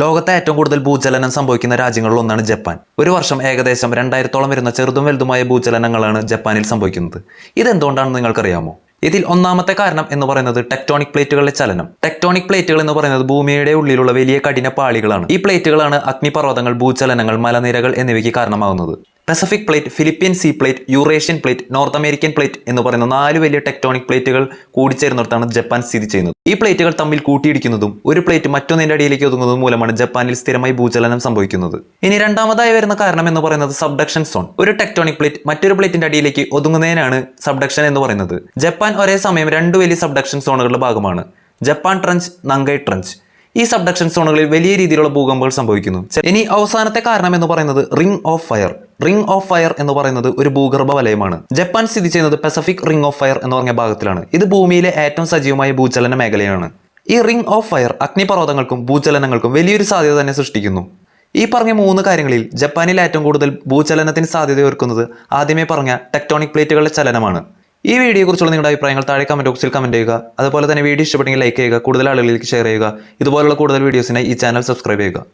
ലോകത്തെ ഏറ്റവും കൂടുതൽ ഭൂചലനം സംഭവിക്കുന്ന രാജ്യങ്ങളിൽ ഒന്നാണ് ജപ്പാൻ. ഒരു വർഷം ഏകദേശം രണ്ടായിരത്തോളം വരുന്ന ചെറുതും വലുതുമായ ഭൂചലനങ്ങളാണ് ജപ്പാനിൽ സംഭവിക്കുന്നത്. ഇതെന്തുകൊണ്ടാണെന്ന് നിങ്ങൾക്കറിയാമോ? ഇതിൽ ഒന്നാമത്തെ കാരണം എന്ന് പറയുന്നത് ടെക്ടോണിക് പ്ലേറ്റുകളുടെ ചലനം. ടെക്ടോണിക് പ്ലേറ്റുകൾ എന്ന് പറയുന്നത് ഭൂമിയുടെ ഉള്ളിലുള്ള വലിയ കഠിന പാളികളാണ്. ഈ പ്ലേറ്റുകളാണ് അഗ്നിപർവതങ്ങൾ ഭൂചലനങ്ങൾ മലനിരകൾ എന്നിവയ്ക്ക് കാരണമാകുന്നത്. Pacific plate Philippine Sea plate Eurasian plate North American plate എന്ന് പറയുന്ന നാല് വലിയ ടെക്ടോണിക് പ്ലേറ്റുകൾ കൂടിച്ചേർന്നിടത്താണ് ജപ്പാൻ സ്ഥിതി ചെയ്യുന്നത്. ഈ പ്ലേറ്റുകൾ തമ്മിൽ കൂട്ടിയിടിക്കുന്നതും ഒരു പ്ലേറ്റ് മറ്റൊന്നിന്റെ അടിയിലേക്ക് ഒതുങ്ങുന്നതും മൂലമാണ് ജപ്പാനിൽ സ്ഥിരമായി ഭൂചലനം സംഭവിക്കുന്നത്. ഇനി രണ്ടാമതായി വരുന്ന കാരണം എന്ന് പറയുന്നത് സബ്ഡക്ഷൻ സോൺ ഒരു ടെക്ടോണിക് പ്ലേറ്റ് മറ്റൊരു പ്ലേറ്റിന്റെ അടിയിലേക്ക് ഒതുങ്ങുന്നതിനാണ് സബ്ഡക്ഷൻ എന്ന് പറയുന്നത്. ജപ്പാൻ ഒരേ സമയം രണ്ട് വലിയ സബ്ഡക്ഷൻ സോണുകളുടെ ഭാഗമാണ്. ജപ്പാൻ ട്രഞ്ച് നങ്കൈ ട്രഞ്ച് ഈ സബ്ഡക്ഷൻ സോണുകളിൽ വലിയ രീതിയിലുള്ള ഭൂകമ്പങ്ങൾ സംഭവിക്കുന്നു. ഇനി അവസാനത്തെ കാരണം എന്ന് പറയുന്നത് ring of fire ring of fire എന്ന് പറയുന്നത് ഒരു ഭൂഗർഭ വലയമാണ്. ജപ്പാൻ സ്ഥിതി ചെയ്യുന്നത് പസഫിക് റിംഗ് ഓഫ് ഫയർ എന്ന് പറഞ്ഞ ഭാഗത്തിലാണ്. ഇത് ഭൂമിയിലെ ഏറ്റവും സജീവമായ ഭൂചലന മേഖലയാണ്. ഈ റിംഗ് ഓഫ് ഫയർ അഗ്നിപർവതങ്ങൾക്കും ഭൂചലനങ്ങൾക്കും വലിയൊരു സാധ്യത തന്നെ സൃഷ്ടിക്കുന്നു. ഈ പറഞ്ഞ മൂന്ന് കാര്യങ്ങളിൽ ജപ്പാനിൽ ഏറ്റവും കൂടുതൽ ഭൂചലനത്തിന് സാധ്യതയൊരുക്കുന്നത് ആദ്യമേ പറഞ്ഞ ടെക്ടോണിക് പ്ലേറ്റുകളുടെ ചലനമാണ്. ഈ വീഡിയോയെക്കുറിച്ചുള്ള നിങ്ങളുടെ അഭിപ്രായങ്ങൾ താഴെ കമന്റ് ബോക്സിൽ കമന്റ് ചെയ്യുക. അതുപോലെ തന്നെ വീഡിയോ ഇഷ്ടപ്പെട്ടെങ്കിൽ ലൈക്ക് ചെയ്യുക. കൂടുതൽ ആളുകളിലേക്ക് ഷെയർ ചെയ്യുക. ഇതുപോലുള്ള കൂടുതൽ വീഡിയോസിനായി ഈ ചാനൽ സബ്സ്ക്രൈബ് ചെയ്യുക.